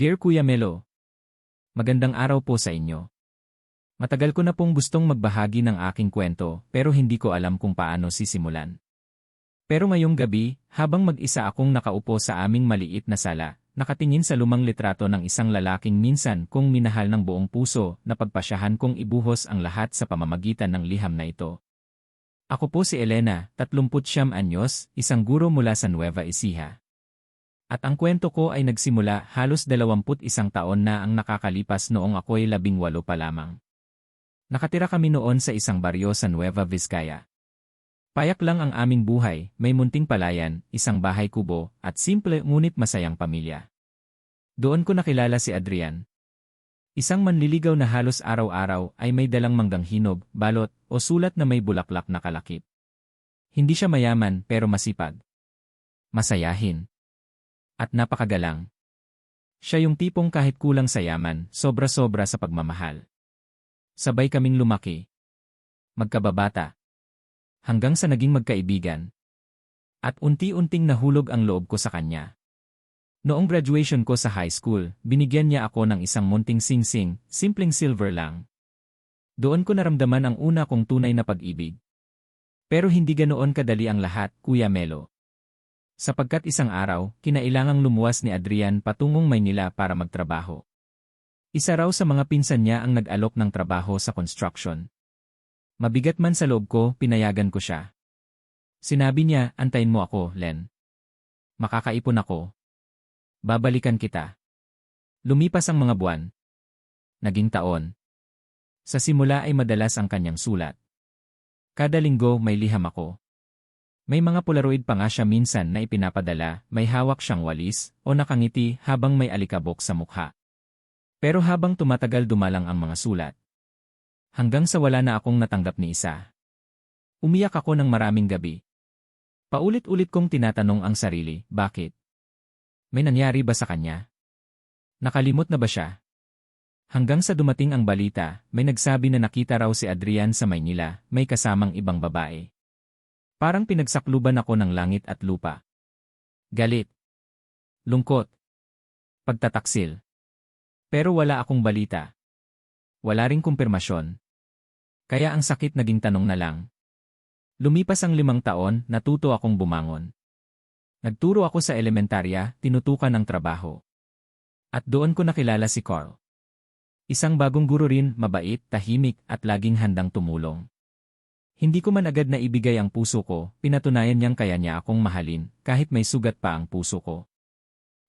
Dear Kuya Melo, Magandang araw po sa inyo. Matagal ko na pong gustong magbahagi ng aking kwento pero hindi ko alam kung paano sisimulan. Pero ngayong gabi, habang mag-isa akong nakaupo sa aming maliit na sala, nakatingin sa lumang litrato ng isang lalaking minsan kong minahal ng buong puso na pagpasyahan kong ibuhos ang lahat sa pamamagitan ng liham na ito. Ako po si Elena, 39 anyos, isang guro mula sa Nueva Ecija. At ang kwento ko ay nagsimula halos 21 taon na ang nakakalipas noong ako'y 18 pa lamang. Nakatira kami noon sa isang baryo sa Nueva Vizcaya. Payak lang ang aming buhay, may munting palayan, isang bahay kubo, at simple ngunit masayang pamilya. Doon ko nakilala si Adrian. Isang manliligaw na halos araw-araw ay may dalang manggang hinog, balot, o sulat na may bulaklak na kalakip. Hindi siya mayaman pero masipag. Masayahin at napakagalang. Siya yung tipong kahit kulang sa yaman, sobra-sobra sa pagmamahal. Sabay kaming lumaki. Magkababata. Hanggang sa naging magkaibigan. At unti-unting nahulog ang loob ko sa kanya. Noong graduation ko sa high school, binigyan niya ako ng isang munting sing-sing, simpleng silver lang. Doon ko naramdaman ang una kong tunay na pag-ibig. Pero hindi ganoon kadali ang lahat, Kuya Melo. Sapagkat isang araw, kinailangang lumuwas ni Adrian patungong Maynila para magtrabaho. Isa raw sa mga pinsan niya ang nag-alok ng trabaho sa construction. Mabigat man sa loob ko, pinayagan ko siya. Sinabi niya, antayin mo ako, Len. Makakaipon ako. Babalikan kita. Lumipas ang mga buwan. Naging taon. Sa simula ay madalas ang kanyang sulat. Kada linggo may liham ako. May mga polaroid pa nga siya minsan na ipinapadala, may hawak siyang walis, o nakangiti habang may alikabok sa mukha. Pero habang tumatagal dumalang ang mga sulat. Hanggang sa wala na akong natanggap ni isa. Umiyak ako ng maraming gabi. Paulit-ulit kong tinatanong ang sarili, bakit? May nangyari ba sa kanya? Nakalimot na ba siya? Hanggang sa dumating ang balita, may nagsabi na nakita raw si Adrian sa Maynila, may kasamang ibang babae. Parang pinagsakluban ako ng langit at lupa. Galit. Lungkot. Pagtataksil. Pero wala akong balita. Wala ring kumpirmasyon. Kaya ang sakit naging tanong na lang. Lumipas ang limang taon, natuto akong bumangon. Nagturo ako sa elementarya, tinutukan ng trabaho. At doon ko nakilala si Carl. Isang bagong guro rin, mabait, tahimik, at laging handang tumulong. Hindi ko man agad na ibigay ang puso ko, pinatunayan niyang kaya niya akong mahalin, kahit may sugat pa ang puso ko.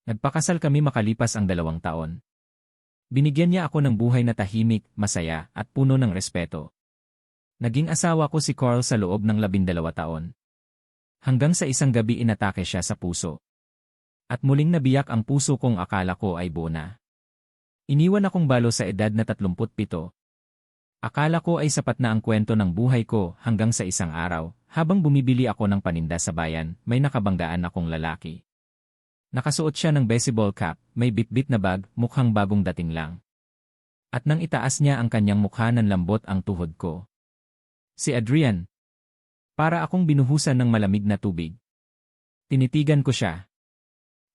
Nagpakasal kami makalipas ang dalawang taon. Binigyan niya ako ng buhay na tahimik, masaya, at puno ng respeto. Naging asawa ko si Carl sa loob ng labindalawa taon. Hanggang sa isang gabi inatake siya sa puso. At muling nabiyak ang puso kong akala ko ay buo na. Iniwan akong balo sa edad na 37, Akala ko ay sapat na ang kwento ng buhay ko hanggang sa isang araw, habang bumibili ako ng paninda sa bayan, may nakabanggaan akong lalaki. Nakasuot siya ng baseball cap, may bitbit na bag, mukhang bagong dating lang. At nang itaas niya ang kanyang mukha ng lambot ang tuhod ko. Si Adrian. Para akong binuhusan ng malamig na tubig. Tinitigan ko siya.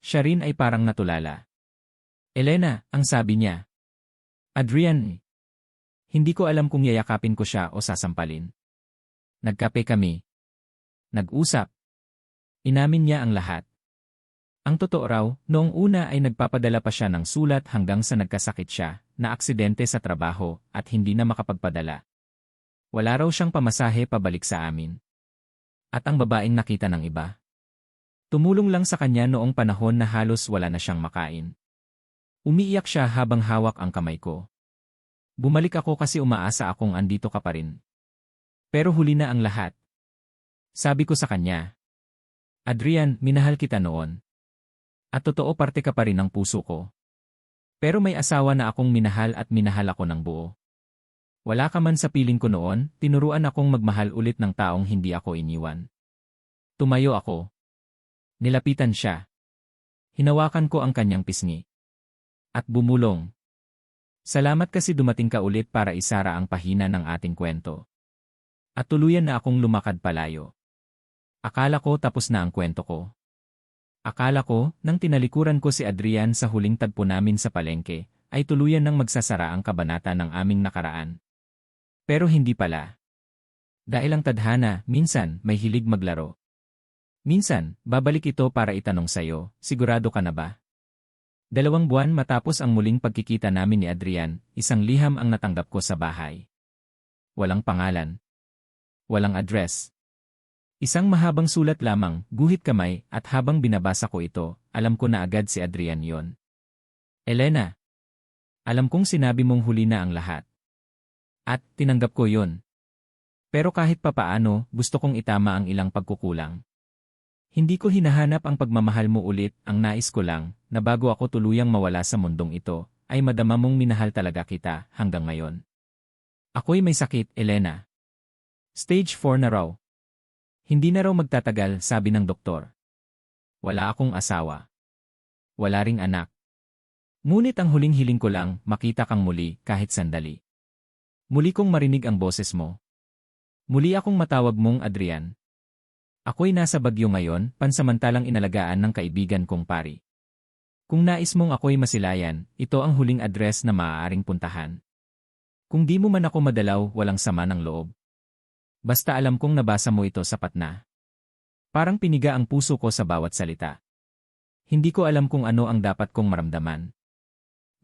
Siya rin ay parang natulala. Elena, ang sabi niya. Adrian, hindi ko alam kung yayakapin ko siya o sasampalin. Nagkape kami. Nag-usap. Inamin niya ang lahat. Ang totoo raw, noong una ay nagpapadala pa siya ng sulat hanggang sa nagkasakit siya, na aksidente sa trabaho, at hindi na makapagpadala. Wala raw siyang pamasahe pabalik sa amin. At ang babaeng nakita ng iba. Tumulong lang sa kanya noong panahon na halos wala na siyang makain. Umiiyak siya habang hawak ang kamay ko. Bumalik ako kasi umaasa akong andito ka pa rin. Pero huli na ang lahat. Sabi ko sa kanya, Adrian, minahal kita noon. At totoo parte ka pa rin ng puso ko. Pero may asawa na akong minahal at minahal ako ng buo. Wala ka man sa piling ko noon, tinuruan akong magmahal ulit ng taong hindi ako iniwan. Tumayo ako. Nilapitan siya. Hinawakan ko ang kanyang pisngi. At bumulong. Salamat kasi dumating ka ulit para isara ang pahina ng ating kwento. At tuluyan na akong lumakad palayo. Akala ko tapos na ang kwento ko. Akala ko, nang tinalikuran ko si Adrian sa huling tagpo namin sa palengke, ay tuluyan nang magsasara ang kabanata ng aming nakaraan. Pero hindi pala. Dahil ang tadhana, minsan, may hilig maglaro. Minsan, babalik ito para itanong sayo, sigurado ka na ba? Dalawang buwan matapos ang muling pagkikita namin ni Adrian, isang liham ang natanggap ko sa bahay. Walang pangalan. Walang address. Isang mahabang sulat lamang, guhit kamay, at habang binabasa ko ito, alam ko na agad si Adrian yon. Elena. Alam kong sinabi mong huli na ang lahat. At, tinanggap ko yon. Pero kahit papaano, gusto kong itama ang ilang pagkukulang. Hindi ko hinahanap ang pagmamahal mo ulit, ang nais ko lang, na bago ako tuluyang mawala sa mundong ito, ay madama mong minahal talaga kita hanggang ngayon. Ako'y may sakit, Elena. Stage 4 na raw. Hindi na raw magtatagal, sabi ng doktor. Wala akong asawa. Wala ring anak. Ngunit ang huling hiling ko lang, makita kang muli, kahit sandali. Muli kong marinig ang boses mo. Muli akong matawag mong Adrian. Ako'y nasa Bagyo ngayon, pansamantalang inalagaan ng kaibigan kong pari. Kung nais mong ako'y masilayan, ito ang huling address na maaaring puntahan. Kung di mo man ako madalaw, walang sama ng loob. Basta alam kong nabasa mo ito sapat na. Parang piniga ang puso ko sa bawat salita. Hindi ko alam kung ano ang dapat kong maramdaman.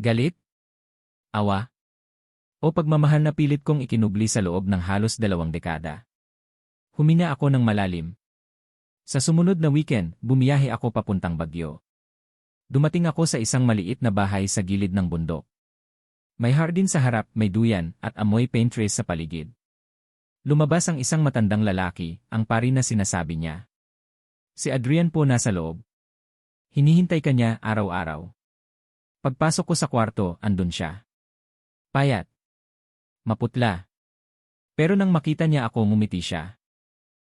Galit? Awa? O pagmamahal na pilit kong ikinubli sa loob ng halos dalawang dekada. Humina ako ng malalim, sa sumunod na weekend, bumiyahe ako papuntang Bagyo. Dumating ako sa isang maliit na bahay sa gilid ng bundok. May hardin sa harap, may duyan, at amoy paint trace sa paligid. Lumabas ang isang matandang lalaki, ang pari na sinasabi niya. Si Adrian po nasa loob. Hinihintay ka niya araw-araw. Pagpasok ko sa kwarto, andun siya. Payat. Maputla. Pero nang makita niya ako ngumiti siya.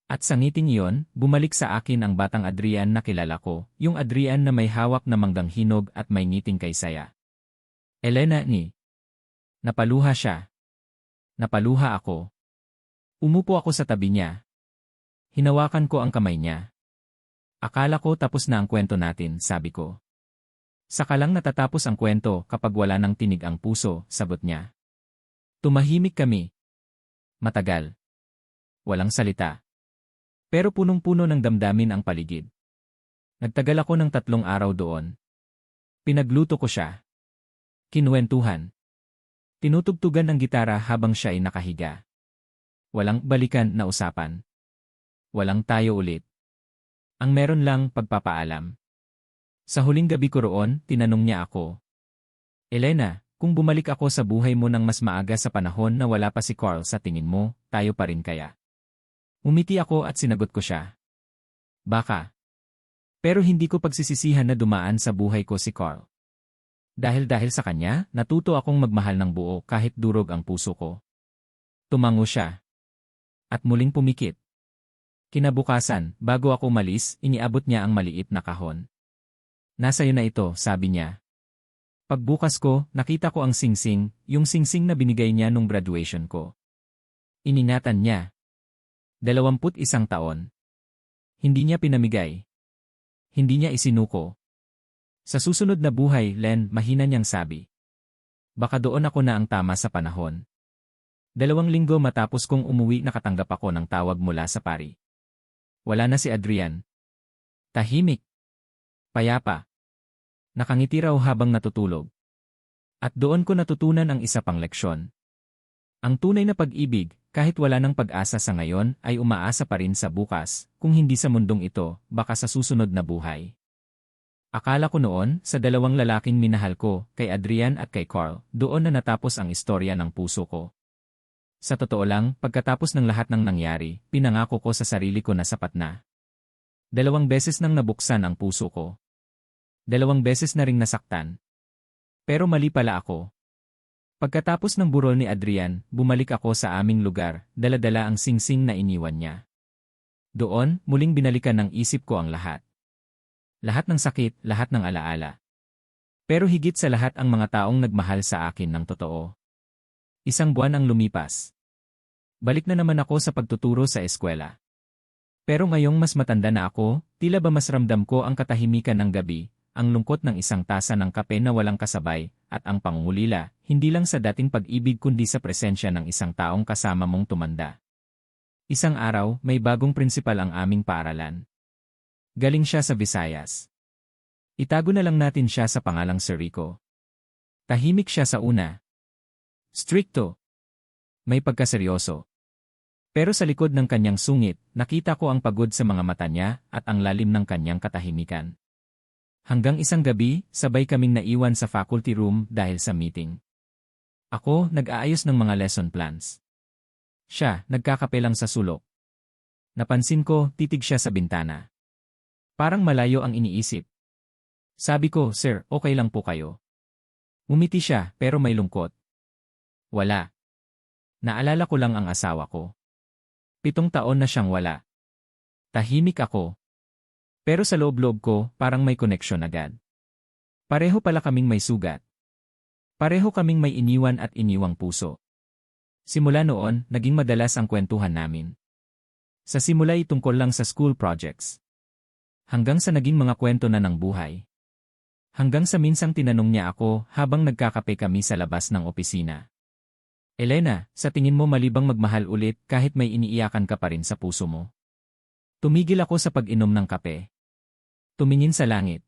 At sa ngiting iyon, bumalik sa akin ang batang Adrian na kilala ko, yung Adrian na may hawak na manggang hinog at may ngiting kay saya. Elena ni. Napaluha siya. Napaluha ako. Umupo ako sa tabi niya. Hinawakan ko ang kamay niya. Akala ko tapos na ang kwento natin, sabi ko. Saka lang natatapos ang kwento kapag wala nang tinig ang puso, sabot niya. Tumahimik kami. Matagal. Walang salita. Pero punong-puno ng damdamin ang paligid. Nagtagal ako ng tatlong araw doon. Pinagluto ko siya. Kinuwentuhan. Tinutugtugan ng gitara habang siya ay nakahiga. Walang balikan na usapan. Walang tayo ulit. Ang meron lang pagpapaalam. Sa huling gabi ko roon, tinanong niya ako. Elena, kung bumalik ako sa buhay mo ng mas maaga sa panahon na wala pa si Carl sa tingin mo, tayo pa rin kaya? Umiti ako at sinagot ko siya. Baka. Pero hindi ko pagsisisihan na dumaan sa buhay ko si Carl. Dahil dahil sa kanya, natuto akong magmahal ng buo kahit durog ang puso ko. Tumango siya. At muling pumikit. Kinabukasan, bago ako malis, iniabot niya ang maliit na kahon. Nasa iyo na ito, sabi niya. Pagbukas ko, nakita ko ang singsing, yung singsing na binigay niya nung graduation ko. Iningatan niya, Dalawamput isang taon. Hindi niya pinamigay. Hindi niya isinuko. Sa susunod na buhay, Len, mahina niyang sabi. Baka doon ako na ang tama sa panahon. Dalawang linggo matapos kong umuwi nakatanggap ako ng tawag mula sa pari. Wala na si Adrian. Tahimik. Payapa. Nakangiti raw habang natutulog. At doon ko natutunan ang isa pang leksyon. Ang tunay na pag-ibig, kahit wala ng pag-asa sa ngayon, ay umaasa pa rin sa bukas, kung hindi sa mundong ito, baka sa susunod na buhay. Akala ko noon, sa dalawang lalaking minahal ko, kay Adrian at kay Carl, doon na natapos ang istorya ng puso ko. Sa totoo lang, pagkatapos ng lahat ng nangyari, pinangako ko sa sarili ko na sapat na. Dalawang beses nang nabuksan ang puso ko. Dalawang beses na ring nasaktan. Pero mali pala ako, Pagkatapos ng burol ni Adrian, bumalik ako sa aming lugar, daladala ang singsing na iniwan niya. Doon, muling binalikan ng isip ko ang lahat. Lahat ng sakit, lahat ng alaala. Pero higit sa lahat ang mga taong nagmahal sa akin ng totoo. Isang buwan ang lumipas. Balik na naman ako sa pagtuturo sa eskwela. Pero ngayong mas matanda na ako, tila ba mas ramdam ko ang katahimikan ng gabi, ang lungkot ng isang tasa ng kape na walang kasabay, at ang pangungulila, hindi lang sa dating pag-ibig kundi sa presensya ng isang taong kasama mong tumanda. Isang araw, may bagong prinsipal ang aming paaralan. Galing siya sa Visayas. Itago na lang natin siya sa pangalang Sir Rico. Tahimik siya sa una. Stricto. May pagkaseryoso. Pero sa likod ng kanyang sungit, nakita ko ang pagod sa mga mata niya at ang lalim ng kanyang katahimikan. Hanggang isang gabi, sabay kaming naiwan sa faculty room dahil sa meeting. Ako, nag-aayos ng mga lesson plans. Siya, nagkakape lang sa sulok. Napansin ko, titig siya sa bintana. Parang malayo ang iniisip. Sabi ko, Sir, okay lang po kayo. Umiti siya, pero may lungkot. Wala. Naalala ko lang ang asawa ko. Pitong taon na siyang wala. Tahimik ako. Pero sa loob-loob ko, parang may koneksyon agad. Pareho pala kaming may sugat. Pareho kaming may iniwan at iniwang puso. Simula noon, naging madalas ang kwentuhan namin. Sa simula ay tungkol lang sa school projects. Hanggang sa naging mga kwento na ng buhay. Hanggang sa minsang tinanong niya ako habang nagkakape kami sa labas ng opisina. Elena, sa tingin mo malibang magmahal ulit kahit may iniiyakan ka pa rin sa puso mo? Tumigil ako sa pag-inom ng kape. Tumingin sa langit.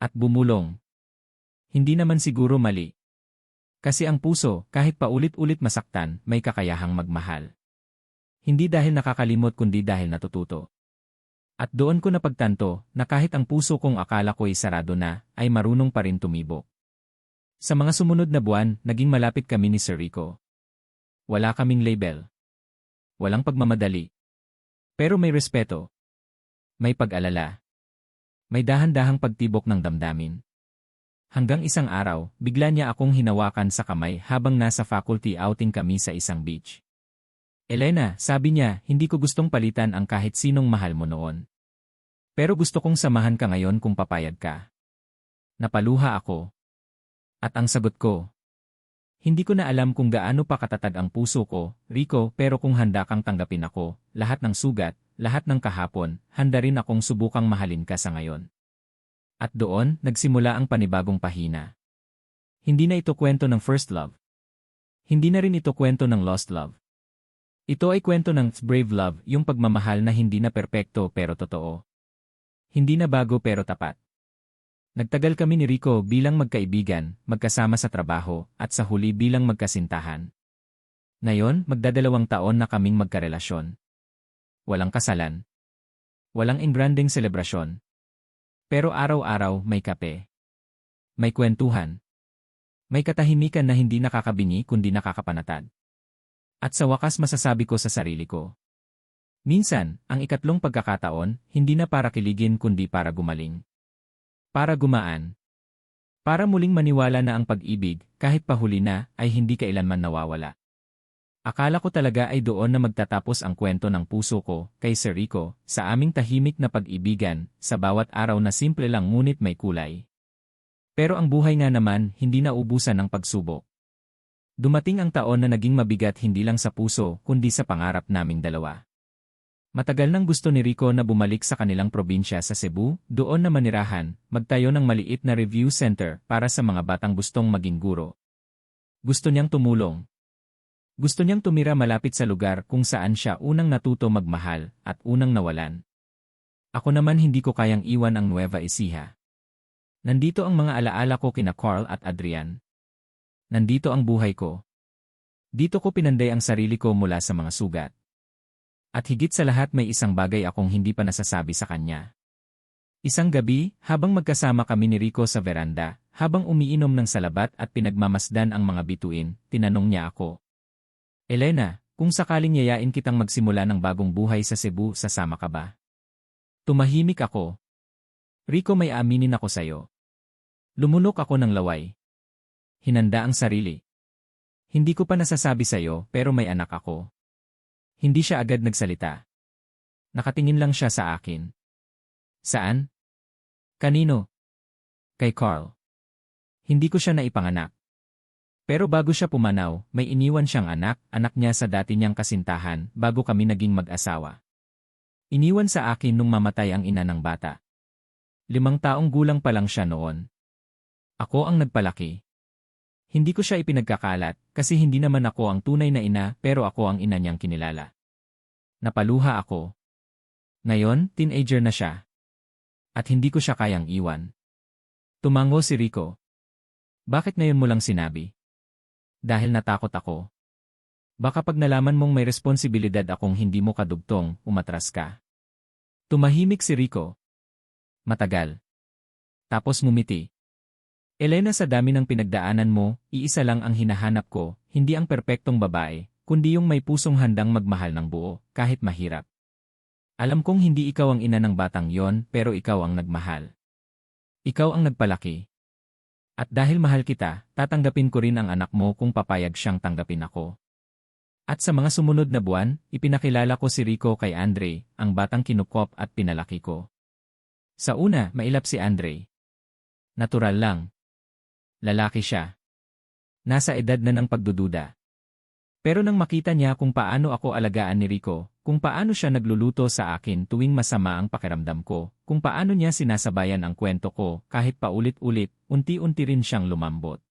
At bumulong. Hindi naman siguro mali. Kasi ang puso, kahit paulit-ulit masaktan, may kakayahang magmahal. Hindi dahil nakakalimot kundi dahil natututo. At doon ko napagtanto na kahit ang puso kong akala ko'y sarado na, ay marunong pa rin tumibok. Sa mga sumunod na buwan, naging malapit kami ni Sir Rico. Wala kaming label. Walang pagmamadali. Pero may respeto. May pag-alala. May dahan-dahang pagtibok ng damdamin. Hanggang isang araw, bigla niya akong hinawakan sa kamay habang nasa faculty outing kami sa isang beach. Elena, sabi niya, hindi ko gustong palitan ang kahit sinong mahal mo noon. Pero gusto kong samahan ka ngayon kung papayag ka. Napaluha ako. At ang sagot ko, hindi ko na alam kung gaano pa katatag ang puso ko, Rico, pero kung handa kang tanggapin ako, lahat ng sugat, lahat ng kahapon, handa rin akong subukang mahalin ka sa ngayon. At doon, nagsimula ang panibagong pahina. Hindi na ito kwento ng first love. Hindi na rin ito kwento ng lost love. Ito ay kwento ng brave love, yung pagmamahal na hindi na perpekto pero totoo. Hindi na bago pero tapat. Nagtagal kami ni Rico bilang magkaibigan, magkasama sa trabaho, at sa huli bilang magkasintahan. Ngayon, magdadalawang taon na kaming magkarelasyon. Walang kasalan. Walang engranding selebrasyon. Pero araw-araw may kape. May kwentuhan. May katahimikan na hindi nakakabingi kundi nakakapanatad. At sa wakas masasabi ko sa sarili ko. Minsan, ang ikatlong pagkakataon, hindi na para kiligin kundi para gumaling. Para gumaan. Para muling maniwala na ang pag-ibig, kahit pahuli na, ay hindi kailanman nawawala. Akala ko talaga ay doon na magtatapos ang kwento ng puso ko, kay Sir Rico, sa aming tahimik na pag-ibigan, sa bawat araw na simple lang ngunit may kulay. Pero ang buhay nga naman, hindi na ubusan ng pagsubok. Dumating ang taon na naging mabigat hindi lang sa puso, kundi sa pangarap naming dalawa. Matagal nang gusto ni Rico na bumalik sa kanilang probinsya sa Cebu, doon na manirahan, magtayo ng maliit na review center para sa mga batang gustong maging guro. Gusto niyang tumulong. Gusto niyang tumira malapit sa lugar kung saan siya unang natuto magmahal at unang nawalan. Ako naman hindi ko kayang iwan ang Nueva Ecija. Nandito ang mga alaala ko kina Carl at Adrian. Nandito ang buhay ko. Dito ko pinanday ang sarili ko mula sa mga sugat. At higit sa lahat may isang bagay akong hindi pa nasasabi sa kanya. Isang gabi, habang magkasama kami ni Rico sa veranda, habang umiinom ng salabat at pinagmamasdan ang mga bituin, tinanong niya ako. Elena, kung sakaling yayain kitang magsimula ng bagong buhay sa Cebu, sasama ka ba? Tumahimik ako. Rico may aminin ako sayo. Lumunok ako ng laway. Hinanda ang sarili. Hindi ko pa nasasabi sayo pero may anak ako. Hindi siya agad nagsalita. Nakatingin lang siya sa akin. Saan? Kanino? Kay Carl. Hindi ko siya naipanganak. Pero bago siya pumanaw, may iniwan siyang anak, anak niya sa dati niyang kasintahan, bago kami naging mag-asawa. Iniwan sa akin nung mamatay ang ina ng bata. Limang taong gulang pa lang siya noon. Ako ang nagpalaki. Hindi ko siya ipinagkakalat kasi hindi naman ako ang tunay na ina pero ako ang ina niyang kinilala. Napaluha ako. Ngayon, teenager na siya. At hindi ko siya kayang iwan. Tumango si Rico. Bakit ngayon mo lang sinabi? Dahil natakot ako. Baka pag nalaman mong may responsibilidad akong hindi mo kadugtong, umatras ka. Tumahimik si Rico. Matagal. Tapos ngumiti. Elena sa dami ng pinagdaanan mo, iisa lang ang hinahanap ko, hindi ang perpektong babae, kundi yung may pusong handang magmahal ng buo, kahit mahirap. Alam kong hindi ikaw ang ina ng batang yon, pero ikaw ang nagmahal. Ikaw ang nagpalaki. At dahil mahal kita, tatanggapin ko rin ang anak mo kung papayag siyang tanggapin ako. At sa mga sumunod na buwan, ipinakilala ko si Rico kay Andre, ang batang kinukop at pinalaki ko. Sa una, mailap si Andre. Natural lang. Lalaki siya. Nasa edad na ng pagdududa. Pero nang makita niya kung paano ako alagaan ni Rico, kung paano siya nagluluto sa akin tuwing masama ang pakiramdam ko, kung paano niya sinasabayan ang kwento ko kahit paulit-ulit, unti-unti rin siyang lumambot.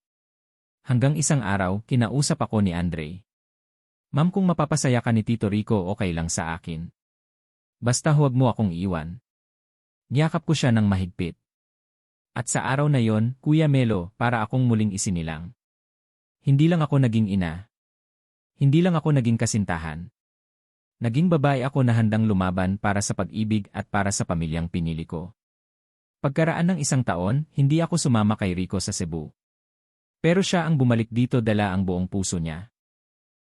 Hanggang isang araw, kinausap ako ni Andre. Ma'am kung mapapasaya ka ni Tito Rico okay lang sa akin. Basta huwag mo akong iwan. Niyakap ko siya ng mahigpit. At sa araw na yon, Kuya Melo, para akong muling isinilang. Hindi lang ako naging ina. Hindi lang ako naging kasintahan. Naging babae ako na handang lumaban para sa pag-ibig at para sa pamilyang pinili ko. Pagkaraan ng isang taon, hindi ako sumama kay Rico sa Cebu. Pero siya ang bumalik dito dala ang buong puso niya.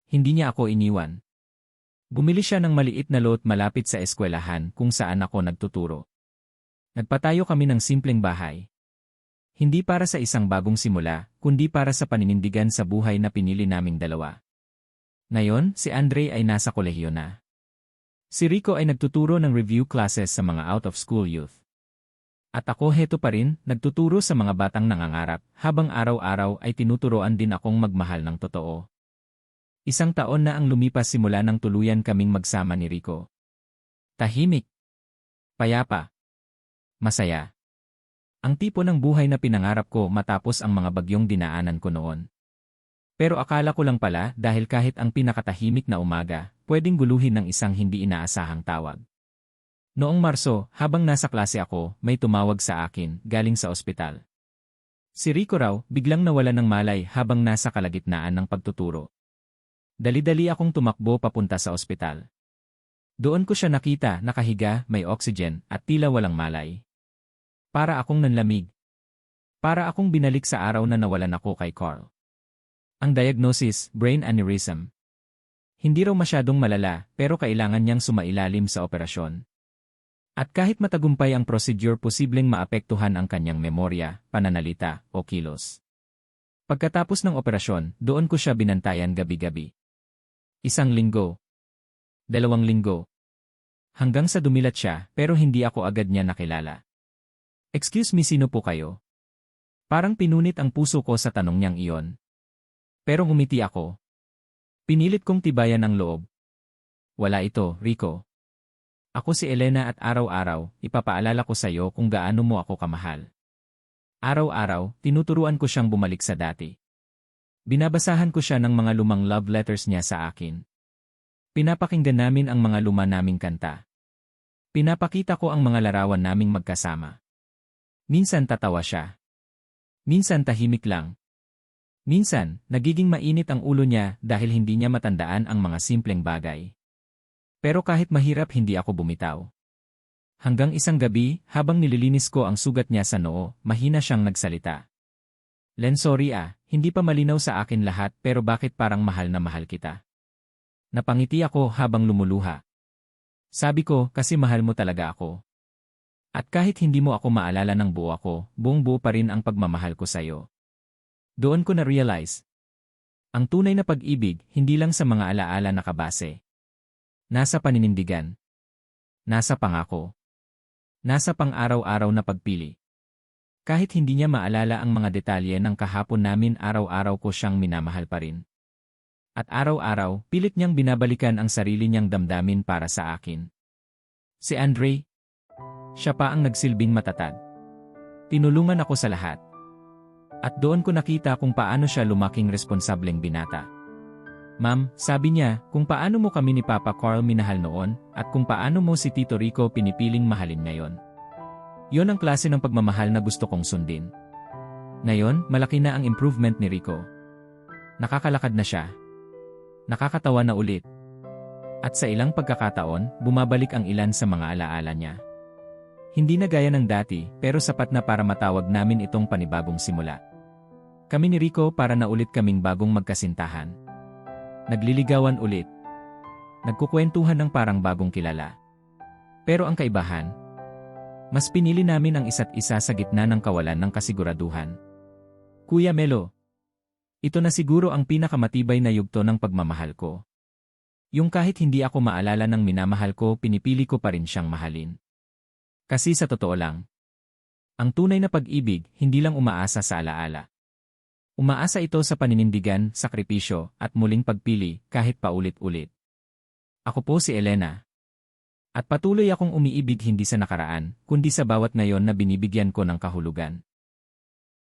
Hindi niya ako iniwan. Bumili siya ng maliit na lot malapit sa eskwelahan kung saan ako nagtuturo. Nagpatayo kami ng simpleng bahay. Hindi para sa isang bagong simula, kundi para sa paninindigan sa buhay na pinili naming dalawa. Ngayon, si Andre ay nasa kolehiyo na. Si Rico ay nagtuturo ng review classes sa mga out-of-school youth. At ako heto pa rin, nagtuturo sa mga batang nangangarap, habang araw-araw ay tinuturoan din akong magmahal ng totoo. Isang taon na ang lumipas simula nang tuluyan kaming magsama ni Rico. Tahimik. Payapa. Masaya. Ang tipo ng buhay na pinangarap ko matapos ang mga bagyong dinaanan ko noon. Pero akala ko lang pala dahil kahit ang pinakatahimik na umaga, pwedeng guluhin ng isang hindi inaasahang tawag. Noong Marso, habang nasa klase ako, may tumawag sa akin, galing sa ospital. Si Rico raw, biglang nawala ng malay habang nasa kalagitnaan ng pagtuturo. Dali-dali akong tumakbo papunta sa ospital. Doon ko siya nakita, nakahiga, may oxygen, at tila walang malay. Para akong nanlamig. Para akong binalik sa araw na nawalan ako kay Carl. Ang diagnosis, brain aneurysm. Hindi raw masyadong malala, pero kailangan niyang sumailalim sa operasyon. At kahit matagumpay ang procedure posibleng maapektuhan ang kanyang memorya, pananalita, o kilos. Pagkatapos ng operasyon, doon ko siya binantayan gabi-gabi. Isang linggo. Dalawang linggo. Hanggang sa dumilat siya, pero hindi ako agad niya nakilala. Excuse me sino po kayo? Parang pinunit ang puso ko sa tanong niyang iyon. Pero ngumiti ako. Pinilit kong tibayan ang loob. Wala ito, Rico. Ako si Elena at araw-araw, ipapaalala ko sa iyo kung gaano mo ako kamahal. Araw-araw, tinuturuan ko siyang bumalik sa dati. Binabasahan ko siya ng mga lumang love letters niya sa akin. Pinapakinggan namin ang mga luma naming kanta. Pinapakita ko ang mga larawan naming magkasama. Minsan tatawa siya. Minsan tahimik lang. Minsan, nagiging mainit ang ulo niya dahil hindi niya matandaan ang mga simpleng bagay. Pero kahit mahirap hindi ako bumitaw. Hanggang isang gabi, habang nililinis ko ang sugat niya sa noo, mahina siyang nagsalita. Len sorry ah, hindi pa malinaw sa akin lahat pero bakit parang mahal na mahal kita. Napangiti ako habang lumuluha. Sabi ko kasi mahal mo talaga ako. At kahit hindi mo ako maalala ng buo ako, buong buo pa rin ang pagmamahal ko sa'yo. Doon ko na-realize. Ang tunay na pag-ibig, hindi lang sa mga alaala nakabase. Nasa paninindigan. Nasa pangako. Nasa pang-araw-araw na pagpili. Kahit hindi niya maalala ang mga detalye ng kahapon namin araw-araw ko siyang minamahal pa rin. At araw-araw, pilit niyang binabalikan ang sarili niyang damdamin para sa akin. Si Andre. Siya pa ang nagsilbing matatag. Tinulungan ako sa lahat. At doon ko nakita kung paano siya lumaking responsableng binata. Ma'am, sabi niya, kung paano mo kami ni Papa Carl minahal noon, at kung paano mo si Tito Rico pinipiling mahalin ngayon. Yon ang klase ng pagmamahal na gusto kong sundin. Ngayon, malaki na ang improvement ni Rico. Nakakalakad na siya. Nakakatawa na ulit. At sa ilang pagkakataon, bumabalik ang ilan sa mga alaala niya. Hindi na gaya ng dati, pero sapat na para matawag namin itong panibagong simula. Kami ni Rico para na ulit kaming bagong magkasintahan. Nagliligawan ulit. Nagkukwentuhan ng parang bagong kilala. Pero ang kaibahan, mas pinili namin ang isa't isa sa gitna ng kawalan ng kasiguraduhan. Kuya Melo, ito na siguro ang pinakamatibay na yugto ng pagmamahal ko. Yung kahit hindi ako maalala ng minamahal ko, pinipili ko pa rin siyang mahalin. Kasi sa totoo lang, ang tunay na pag-ibig hindi lang umaasa sa alaala. Umaasa ito sa paninindigan, sakripisyo, at muling pagpili kahit paulit-ulit. Ako po si Elena. At patuloy akong umiibig hindi sa nakaraan, kundi sa bawat ngayon na binibigyan ko ng kahulugan.